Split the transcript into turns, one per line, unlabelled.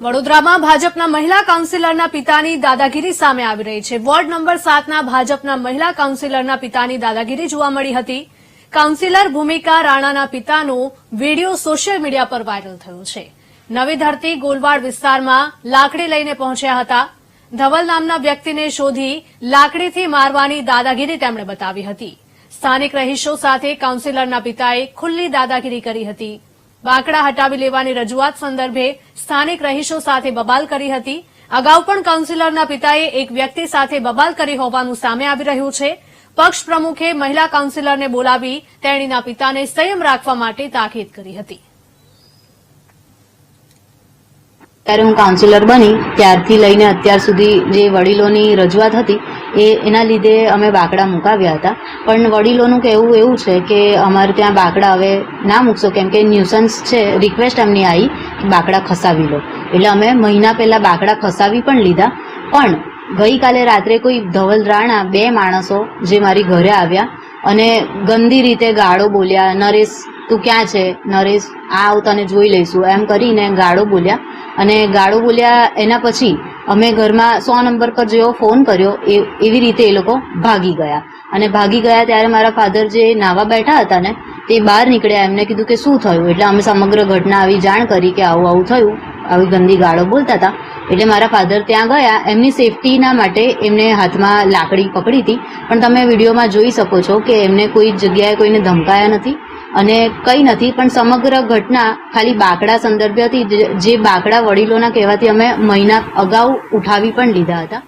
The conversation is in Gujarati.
વડોદરામાં ભાજપના મહિલા કાઉન્સિલરના પિતાની દાદાગીરી સામે આવી રહી છે. વોર્ડ નંબર સાતના ભાજપના મહિલા કાઉન્સિલરના પિતાની દાદાગીરી જોવા મળી હતી. કાઉન્સિલર ભૂમિકા રાણાના પિતાનો વીડિયો સોશિયલ મીડિયા પર વાયરલ થયો છે. નવી ધરતી ગોલવાડ વિસ્તારમાં લાકડી લઈને પહોંચ્યા હતા. ધવલ નામના વ્યક્તિને શોધી લાકડીથી મારવાની દાદાગીરી તેમણે બતાવી હતી. સ્થાનિક રહીશો સાથે કાઉન્સિલરના પિતાએ ખુલ્લી દાદાગીરી કરી હતી. બાકડા હટાવી લેવાની રજૂઆત સંદર્ભે સ્થાનિક રહીશો સાથે બબાલ કરી હતી. અગાઉ પણ કાઉન્સિલરના પિતાએ એક વ્યક્તિ સાથે બબાલ કરી હોવાનું સામે આવી રહ્યું છે. પક્ષ પ્રમુખે મહિલા કાઉન્સિલરને બોલાવી તેણીના પિતાને સંયમ રાખવા માટે તાકીદ કરી હતી.
ત્યારે હું કાઉન્સિલર બની, ત્યારથી લઈને અત્યાર સુધી જે વડીલોની રજૂઆત હતી, એ એના લીધે અમે બાકડા મુકાવ્યા હતા. પણ વડીલોનું કહેવું એવું છે કે અમારે ત્યાં બાકડા હવે ના મૂકશો, કેમ કે ન્યુસન્સ છે રિક્વેસ્ટ એમની આવી કે બાકડા ખસાવી લો. એટલે અમે મહિના પહેલાં બાકડા ખસાવી પણ લીધા. પણ ગઈકાલે રાત્રે કોઈ ધવલ રાણા બે માણસો જે મારી ઘરે આવ્યા અને ગંદી રીતે ગાળો બોલ્યા, નરેશ તું ક્યાં છે? નરેશ આવ તને જોઈ લઈશું. એમ કરીને ગાળો બોલ્યા. અને ગાળો બોલ્યા એના પછી અમે ઘરમાં સો નંબર પર જેવો ફોન કર્યો. એ, એવી રીતે એ લોકો ભાગી ગયા. અને ભાગી ગયા ત્યારે મારા ફાધર જે નાવા બેઠા હતા ને, તે બહાર નીકળ્યા. એમને કીધું કે શું થયું? એટલે અમે સમગ્ર ઘટના આવી જાણ કરી કે આવું આવું થયું. આવી ગંદી ગાળો બોલતા હતા. એટલે મારા ફાધર ત્યાં ગયા. એમની સેફટીના માટે એમને હાથમાં લાકડી પકડી હતી. પણ તમે વિડીયોમાં જોઈ શકો છો કે એમને કોઈ જગ્યાએ કોઈને ધમકાયા નથી. અને કંઈ નથી, પણ સમગ્ર ઘટના ખાલી બાકડા સંદર્ભે હતી જે- બાકડા વડીલોના કહેવાથી અમે મહિના અગાઉ ઉઠાવી પણ લીધા હતા.